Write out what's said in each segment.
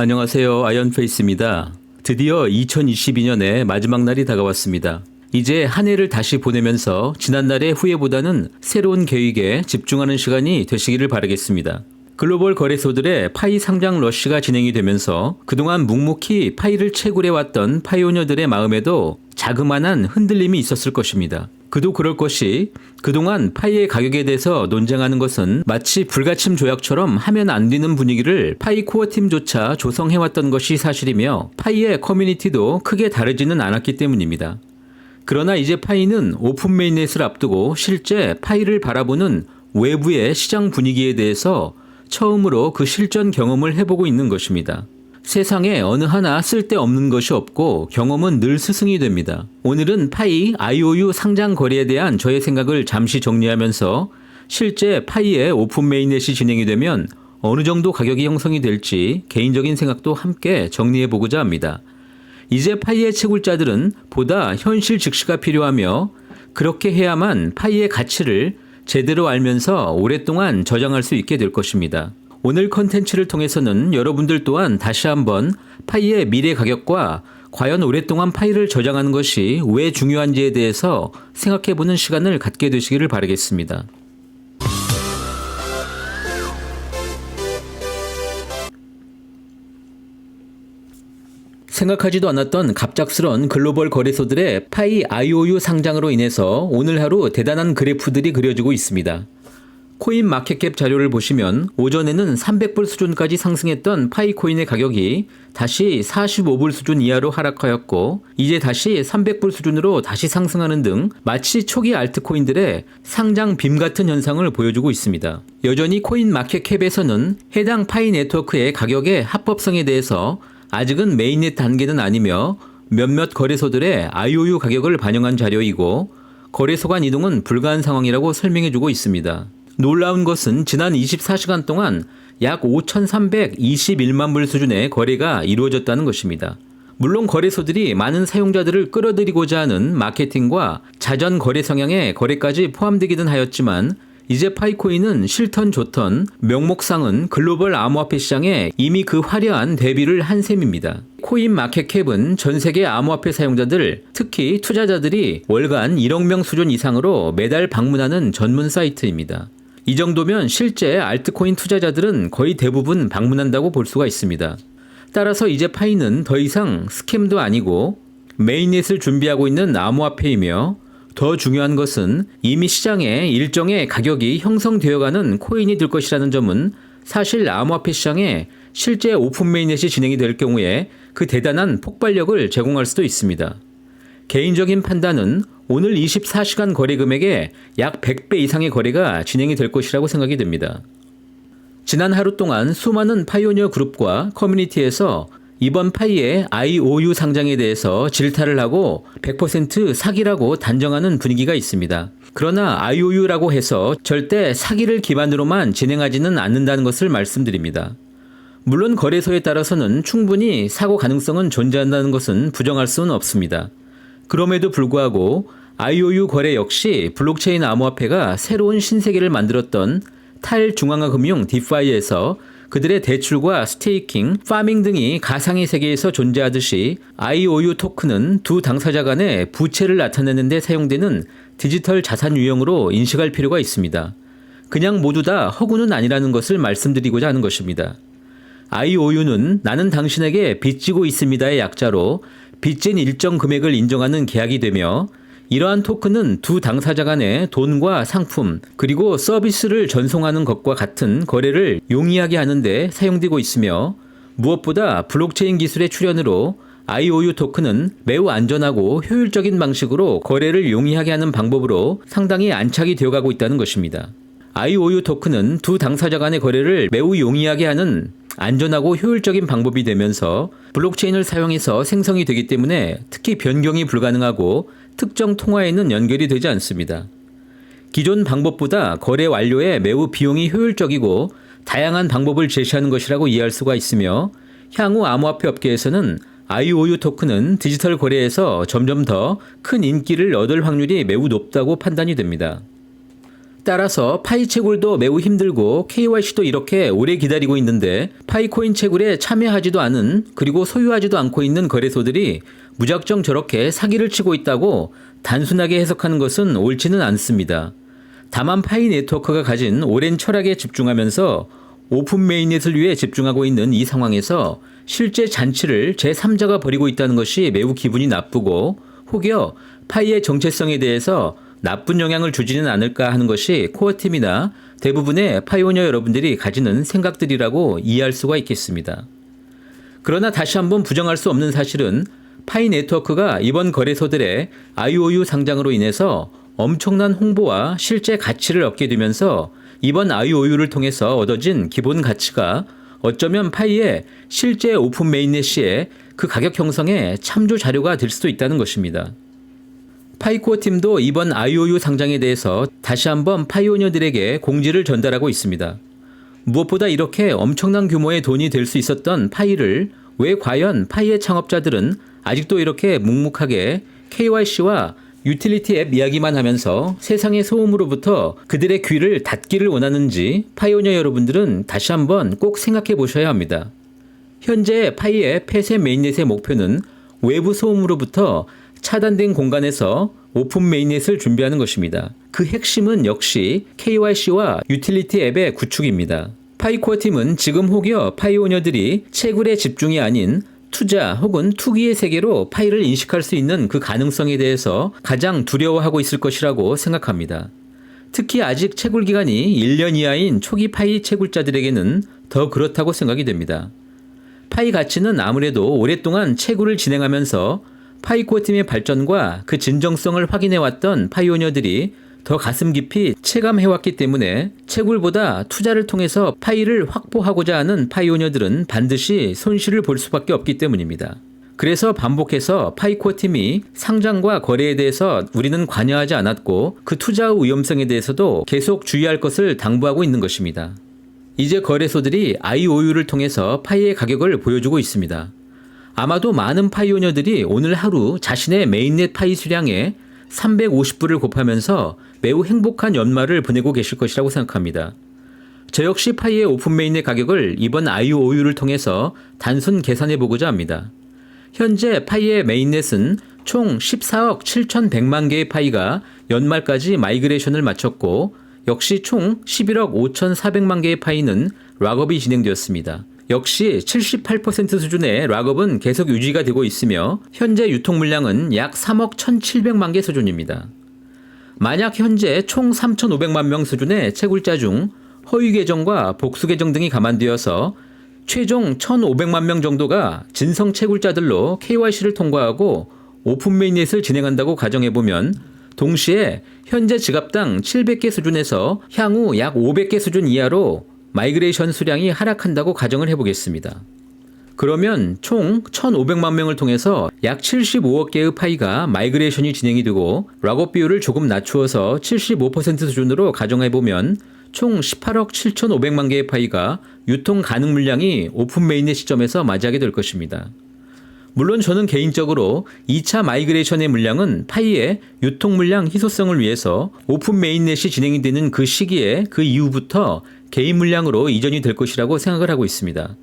안녕하세요. 아이언페이스입니다. 드디어 2022년의 마지막 날이 다가왔습니다. 이제 한 해를 다시 보내면서 지난날의 후회보다는 새로운 계획에 집중하는 시간이 되시기를 바라겠습니다. 글로벌 거래소들의 파이 상장 러쉬가 진행이 되면서 그동안 묵묵히 파이를 채굴해왔던 파이오니어들의 마음에도 자그마한 흔들림이 있었을 것입니다. 그도 그럴 것이 그동안 파이의 가격에 대해서 논쟁하는 것은 마치 불가침 조약처럼 하면 안 되는 분위기를 파이 코어 팀조차 조성해왔던 것이 사실이며 파이의 커뮤니티도 크게 다르지는 않았기 때문입니다. 그러나 이제 파이는 오픈 메인넷을 앞두고 실제 파이를 바라보는 외부의 시장 분위기에 대해서 처음으로 그 실전 경험을 해보고 있는 것입니다. 세상에 어느 하나 쓸데없는 것이 없고 경험은 늘 스승이 됩니다. 오늘은 파이 IOU 상장 거래에 대한 저의 생각을 잠시 정리하면서 실제 파이의 오픈 메인넷이 진행이 되면 어느 정도 가격이 형성이 될지 개인적인 생각도 함께 정리해 보고자 합니다. 이제 파이의 채굴자들은 보다 현실 즉시가 필요하며 그렇게 해야만 파이의 가치를 제대로 알면서 오랫동안 저장할 수 있게 될 것입니다. 오늘 컨텐츠를 통해서는 여러분들 또한 다시 한번 파이의 미래 가격과 과연 오랫동안 파이를 저장하는 것이 왜 중요한지에 대해서 생각해 보는 시간을 갖게 되시기를 바라겠습니다. 생각하지도 않았던 갑작스런 글로벌 거래소들의 파이 IOU 상장으로 인해서 오늘 하루 대단한 그래프들이 그려지고 있습니다. 코인 마켓캡 자료를 보시면 오전에는 300불 수준까지 상승했던 파이코인의 가격이 다시 45불 수준 이하로 하락하였고 이제 다시 300불 수준으로 다시 상승하는 등 마치 초기 알트코인들의 상장 빔 같은 현상을 보여주고 있습니다. 여전히 코인 마켓캡에서는 해당 파이 네트워크의 가격의 합법성에 대해서 아직은 메인넷 단계는 아니며 몇몇 거래소들의 IOU 가격을 반영한 자료이고 거래소 간 이동은 불가한 상황이라고 설명해주고 있습니다. 놀라운 것은 지난 24시간 동안 약 5,321만 불 수준의 거래가 이루어졌다는 것입니다. 물론 거래소들이 많은 사용자들을 끌어들이고자 하는 마케팅과 자전 거래 성향의 거래까지 포함되기는 하였지만 이제 파이코인은 싫던 좋던 명목상은 글로벌 암호화폐 시장에 이미 그 화려한 데뷔를 한 셈입니다. 코인 마켓캡은 전 세계 암호화폐 사용자들, 특히 투자자들이 월간 1억 명 수준 이상으로 매달 방문하는 전문 사이트입니다. 이 정도면 실제 알트코인 투자자들은 거의 대부분 방문한다고 볼 수가 있습니다. 따라서 이제 파이는 더 이상 스캠도 아니고 메인넷을 준비하고 있는 암호화폐이며 더 중요한 것은 이미 시장에 일정의 가격이 형성되어가는 코인이 될 것이라는 점은 사실 암호화폐 시장에 실제 오픈 메인넷이 진행이 될 경우에 그 대단한 폭발력을 제공할 수도 있습니다. 개인적인 판단은 오늘 24시간 거래 금액의 약 100배 이상의 거래가 진행이 될 것이라고 생각이 됩니다. 지난 하루 동안 수많은 파이오니어 그룹과 커뮤니티에서 이번 파이의 IOU 상장에 대해서 질타를 하고 100% 사기라고 단정하는 분위기가 있습니다. 그러나 IOU라고 해서 절대 사기를 기반으로만 진행하지는 않는다는 것을 말씀드립니다. 물론 거래소에 따라서는 충분히 사고 가능성은 존재한다는 것은 부정할 수는 없습니다. 그럼에도 불구하고 IOU 거래 역시 블록체인 암호화폐가 새로운 신세계를 만들었던 탈중앙화 금융 디파이에서 그들의 대출과 스테이킹, 파밍 등이 가상의 세계에서 존재하듯이 IOU 토큰은 두 당사자 간의 부채를 나타내는 데 사용되는 디지털 자산 유형으로 인식할 필요가 있습니다. 그냥 모두 다 허구는 아니라는 것을 말씀드리고자 하는 것입니다. IOU는 나는 당신에게 빚지고 있습니다의 약자로 빚진 일정 금액을 인정하는 계약이 되며 이러한 토큰은 두 당사자 간의 돈과 상품 그리고 서비스를 전송하는 것과 같은 거래를 용이하게 하는데 사용되고 있으며 무엇보다 블록체인 기술의 출현으로 IOU 토큰은 매우 안전하고 효율적인 방식으로 거래를 용이하게 하는 방법으로 상당히 안착이 되어가고 있다는 것입니다. IOU 토큰은 두 당사자 간의 거래를 매우 용이하게 하는 안전하고 효율적인 방법이 되면서 블록체인을 사용해서 생성이 되기 때문에 특히 변경이 불가능하고 특정 통화에는 연결이 되지 않습니다. 기존 방법보다 거래 완료에 매우 비용이 효율적이고 다양한 방법을 제시하는 것이라고 이해할 수가 있으며 향후 암호화폐 업계에서는 IOU 토큰은 디지털 거래에서 점점 더 큰 인기를 얻을 확률이 매우 높다고 판단이 됩니다. 따라서 파이 채굴도 매우 힘들고 KYC도 이렇게 오래 기다리고 있는데 파이코인 채굴에 참여하지도 않은 그리고 소유하지도 않고 있는 거래소들이 무작정 저렇게 사기를 치고 있다고 단순하게 해석하는 것은 옳지는 않습니다. 다만 파이 네트워크가 가진 오랜 철학에 집중하면서 오픈 메인넷을 위해 집중하고 있는 이 상황에서 실제 잔치를 제3자가 벌이고 있다는 것이 매우 기분이 나쁘고 혹여 파이의 정체성에 대해서 나쁜 영향을 주지는 않을까 하는 것이 코어 팀이나 대부분의 파이오니어 여러분들이 가지는 생각들이라고 이해할 수가 있겠습니다. 그러나 다시 한번 부정할 수 없는 사실은 파이 네트워크가 이번 거래소들의 IOU 상장으로 인해서 엄청난 홍보와 실제 가치를 얻게 되면서 이번 IOU를 통해서 얻어진 기본 가치가 어쩌면 파이의 실제 오픈 메인넷 시에 그 가격 형성에 참조 자료가 될 수도 있다는 것입니다. 파이코어 팀도 이번 IOU 상장에 대해서 다시 한번 파이오니어들에게 공지를 전달하고 있습니다. 무엇보다 이렇게 엄청난 규모의 돈이 될 수 있었던 파이를 왜 과연 파이의 창업자들은 아직도 이렇게 묵묵하게 KYC와 유틸리티 앱 이야기만 하면서 세상의 소음으로부터 그들의 귀를 닫기를 원하는지 파이오니어 여러분들은 다시 한번 꼭 생각해 보셔야 합니다. 현재 파이의 폐쇄 메인넷의 목표는 외부 소음으로부터 차단된 공간에서 오픈 메인넷을 준비하는 것입니다. 그 핵심은 역시 KYC와 유틸리티 앱의 구축입니다. 파이코어 팀은 지금 혹여 파이오니어들이 채굴의 집중이 아닌 투자 혹은 투기의 세계로 파이를 인식할 수 있는 그 가능성에 대해서 가장 두려워하고 있을 것이라고 생각합니다. 특히 아직 채굴 기간이 1년 이하인 초기 파이 채굴자들에게는 더 그렇다고 생각이 됩니다. 파이 가치는 아무래도 오랫동안 채굴을 진행하면서 파이코어 팀의 발전과 그 진정성을 확인해왔던 파이오니어들이 더 가슴 깊이 체감해왔기 때문에 채굴보다 투자를 통해서 파이를 확보하고자 하는 파이오니어들은 반드시 손실을 볼 수밖에 없기 때문입니다. 그래서 반복해서 파이코어 팀이 상장과 거래에 대해서 우리는 관여하지 않았고 그 투자의 위험성에 대해서도 계속 주의할 것을 당부하고 있는 것입니다. 이제 거래소들이 IOU를 통해서 파이의 가격을 보여주고 있습니다. 아마도 많은 파이오니어들이 오늘 하루 자신의 메인넷 파이 수량에 350불을 곱하면서 매우 행복한 연말을 보내고 계실 것이라고 생각합니다. 저 역시 파이의 오픈 메인넷 가격을 이번 IOU를 통해서 단순 계산해 보고자 합니다. 현재 파이의 메인넷은 총 14억 7,100만 개의 파이가 연말까지 마이그레이션을 마쳤고 역시 총 11억 5,400만 개의 파이는 락업이 진행되었습니다. 역시 78% 수준의 락업은 계속 유지가 되고 있으며 현재 유통 물량은 약 3억 1,700만 개 수준입니다. 만약 현재 총 3,500만 명 수준의 채굴자 중 허위 계정과 복수 계정 등이 감안되어서 최종 1,500만 명 정도가 진성 채굴자들로 KYC를 통과하고 오픈 메인넷을 진행한다고 가정해 보면 동시에 현재 지갑당 700개 수준에서 향후 약 500개 수준 이하로 마이그레이션 수량이 하락한다고 가정을 해보겠습니다. 그러면 총 1,500만 명을 통해서 약 75억 개의 파이가 마이그레이션이 진행이 되고 락업 비율을 조금 낮추어서 75% 수준으로 가정해보면 총 18억 7,500만 개의 파이가 유통 가능 물량이 오픈 메인의 시점에서 맞이하게 될 것입니다. 물론 저는 개인적으로 2차 마이그레이션의 물량은 파이의 유통 물량 희소성을 위해서 오픈 메인넷이 진행이 되는 그 시기에 그 이후부터 개인 물량으로 이전이 될 것이라고 생각을 하고 있습니다.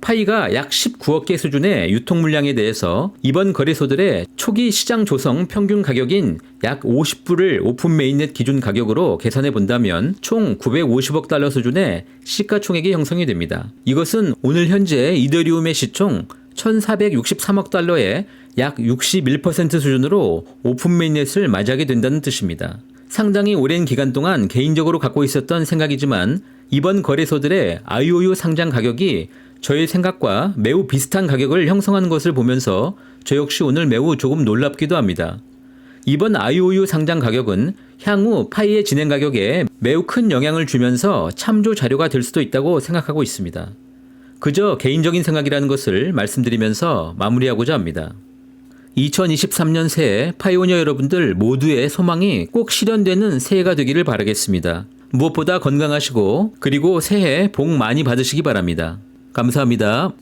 파이가 약 19억 개 수준의 유통 물량에 대해서 이번 거래소들의 초기 시장 조성 평균 가격인 약 50불을 오픈 메인넷 기준 가격으로 계산해 본다면 총 950억 달러 수준의 시가총액이 형성이 됩니다. 이것은 오늘 현재 이더리움의 시총 1463억 달러의 약 61% 수준으로 오픈 메인넷을 맞이하게 된다는 뜻입니다. 상당히 오랜 기간 동안 개인적으로 갖고 있었던 생각이지만 이번 거래소들의 IOU 상장 가격이 저의 생각과 매우 비슷한 가격을 형성하는 것을 보면서 저 역시 오늘 매우 조금 놀랍기도 합니다. 이번 IOU 상장 가격은 향후 파이의 진행 가격에 매우 큰 영향을 주면서 참조 자료가 될 수도 있다고 생각하고 있습니다. 그저 개인적인 생각이라는 것을 말씀드리면서 마무리하고자 합니다. 2023년 새해 파이오니어 여러분들 모두의 소망이 꼭 실현되는 새해가 되기를 바라겠습니다. 무엇보다 건강하시고 그리고 새해 복 많이 받으시기 바랍니다. 감사합니다.